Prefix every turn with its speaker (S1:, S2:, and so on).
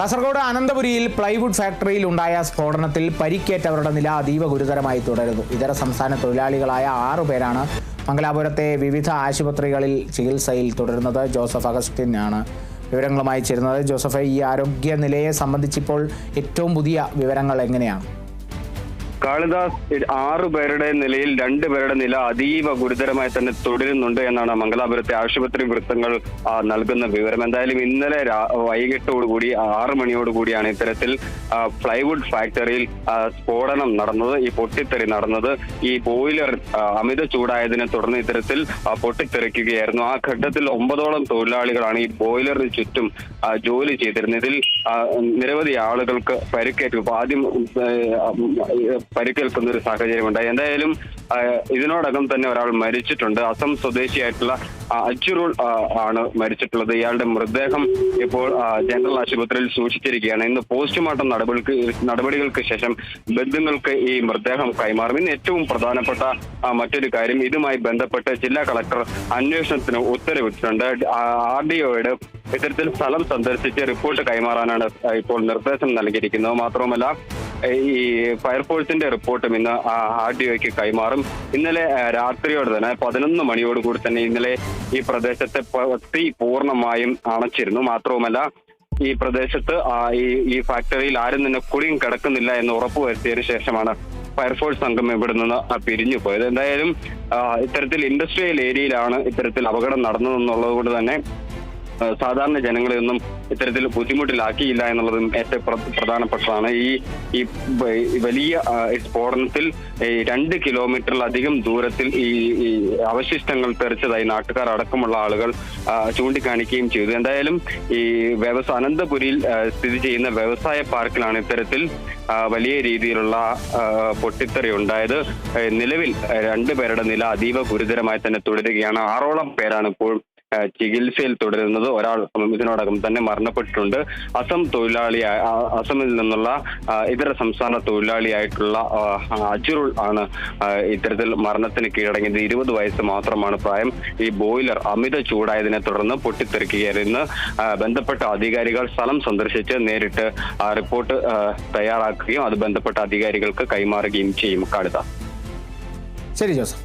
S1: കാസർഗോഡ് അനന്തപുരിയിൽ പ്ലൈവുഡ് ഫാക്ടറിയിൽ ഉണ്ടായ സ്ഫോടനത്തിൽ പരിക്കേറ്റവരുടെ നില അതീവ ഗുരുതരമായി തുടരുന്നു. ഇതര സംസ്ഥാന തൊഴിലാളികളായ ആറു പേരാണ് മംഗലാപുരത്തെ വിവിധ ആശുപത്രികളിൽ ചികിത്സയിൽ തുടരുന്നത്. ജോസഫ് അഗസ്റ്റിൻ ആണ് വിവരങ്ങളുമായി ചേരുന്നത്. ജോസഫ് ഈ ആരോഗ്യ നിലയെ സംബന്ധിച്ചിപ്പോൾ ഏറ്റവും പുതിയ വിവരങ്ങൾ എങ്ങനെയാണ്?
S2: കാളിദാസ് ആറു പേരുടെ നിലയിൽ രണ്ടു പേരുടെ നില അതീവ ഗുരുതരമായി തന്നെ തുടരുന്നുണ്ട് എന്നാണ് മംഗലാപുരത്തെ ആശുപത്രി വൃത്തങ്ങൾ നൽകുന്ന വിവരം. എന്തായാലും ഇന്നലെ വൈകിട്ടോടുകൂടി ആറു മണിയോടുകൂടിയാണ് ഇത്തരത്തിൽ പ്ലൈവുഡ് ഫാക്ടറിയിൽ സ്ഫോടനം നടന്നത് ഈ പൊട്ടിത്തെറി നടന്നത്. ഈ ബോയിലർ അമിത ചൂടായതിനെ തുടർന്ന് ഇത്തരത്തിൽ പൊട്ടിത്തെറിക്കുകയായിരുന്നു. ആ ഘട്ടത്തിൽ ഒമ്പതോളം തൊഴിലാളികളാണ് ഈ ബോയിലറിന് ചുറ്റും ജോലി ചെയ്തിരുന്നത്. ഇതിൽ നിരവധി ആളുകൾക്ക് പരിക്കേറ്റു. ആദ്യം പരിക്കേൽക്കുന്ന ഒരു സാഹചര്യം ഉണ്ടായി എന്തായാലും ഇതിനോടകം തന്നെ ഒരാൾ മരിച്ചിട്ടുണ്ട്. അസം സ്വദേശിയായിട്ടുള്ള അജുറുൾ ആണ് മരിച്ചിട്ടുള്ളത്. ഇയാളുടെ മൃതദേഹം ഇപ്പോൾ ജനറൽ ആശുപത്രിയിൽ സൂക്ഷിച്ചിരിക്കുകയാണ്. ഇന്ന് പോസ്റ്റ്മോർട്ടം നടപടികൾക്ക് നടപടികൾക്ക് ശേഷം ബന്ധുക്കൾക്ക് ഈ മൃതദേഹം കൈമാറും. ഇന്ന് ഏറ്റവും പ്രധാനപ്പെട്ട മറ്റൊരു കാര്യം ഇതുമായി ബന്ധപ്പെട്ട് ജില്ലാ കളക്ടർ അന്വേഷണത്തിന് ഉത്തരവിട്ടിട്ടുണ്ട്. ആർ ഡി ഒയുടെ ഇത്തരത്തിൽ സ്ഥലം സന്ദർശിച്ച് റിപ്പോർട്ട് കൈമാറാനാണ് ഇപ്പോൾ നിർദ്ദേശം നൽകിയിരിക്കുന്നത്. മാത്രമല്ല ഈ ഫയർഫോഴ്സിന്റെ റിപ്പോർട്ടും ഇന്ന് ആർ ഡി ഒക്ക് കൈമാറും. ഇന്നലെ രാത്രിയോട് തന്നെ പതിനൊന്ന് മണിയോട് കൂടി തന്നെ ഇന്നലെ ഈ പ്രദേശത്തെ തീ പൂർണമായും അണച്ചിരുന്നു. മാത്രവുമല്ല ഈ പ്രദേശത്ത് ഈ ഈ ഫാക്ടറിയിൽ ആരും തന്നെ കുടിയും കിടക്കുന്നില്ല എന്ന് ഉറപ്പുവരുത്തിയതിനു ശേഷമാണ് ഫയർഫോഴ്സ് സംഘം ഇവിടെ നിന്ന് പിരിഞ്ഞു പോയത്. എന്തായാലും ഇത്തരത്തിൽ ഇൻഡസ്ട്രിയൽ ഏരിയയിലാണ് ഇത്തരത്തിൽ അപകടം നടന്നതെന്നുള്ളത് കൊണ്ട് തന്നെ ആ, ജനങ്ങളെ ഒന്നും ഇത്തരത്തിൽ ബുദ്ധിമുട്ടിലാക്കിയില്ല എന്നുള്ളതും ഏറ്റവും പ്ര- പ്രധാനപ്പെട്ടതാണ്. ഈ ഈ വലിയ സ്ഫോടനത്തിൽ രണ്ട് കിലോമീറ്ററിലധികം ദൂരത്തിൽ ഈ അവശിഷ്ടങ്ങൾ തെറിച്ചതായി നാട്ടുകാർ അടക്കമുള്ള ആളുകൾ ചൂണ്ടിക്കാണിക്കുകയും ചെയ്തു. എന്തായാലും ഈ വ്യവസായ അനന്തപുരിയിൽ സ്ഥിതി ചെയ്യുന്ന വ്യവസായ പാർക്കിലാണ് ഇത്തരത്തിൽ വലിയ രീതിയിലുള്ള പൊട്ടിത്തെറി ഉണ്ടായത്. നിലവിൽ രണ്ടുപേരുടെ നില അതീവ ഗുരുതരമായി തന്നെ തുടരുകയാണ്. ആറോളം പേരാണ് ഇപ്പോൾ ചികിത്സയിൽ തുടരുന്നത് ഒരാൾ ഇതിനോടകം തന്നെ മരണപ്പെട്ടിട്ടുണ്ട്. അസം തൊഴിലാളി അസമിൽ നിന്നുള്ള ഇതര സംസ്ഥാന തൊഴിലാളിയായിട്ടുള്ള അജുറുൾ ആണ് ഇത്തരത്തിൽ മരണത്തിന് കീഴടങ്ങിയത്. ഇരുപത് വയസ്സ് മാത്രമാണ് പ്രായം. ഈ ബോയിലർ അമിത ചൂടായതിനെ തുടർന്ന് പൊട്ടിത്തെറിക്കുകയായിരുന്നു. ബന്ധപ്പെട്ട അധികാരികൾ സ്ഥലം സന്ദർശിച്ച് നേരിട്ട് റിപ്പോർട്ട് തയ്യാറാക്കുകയും അത് ബന്ധപ്പെട്ട അധികാരികൾക്ക് കൈമാറുകയും ചെയ്യും. കടുത
S1: ശരി ജോസഫ്.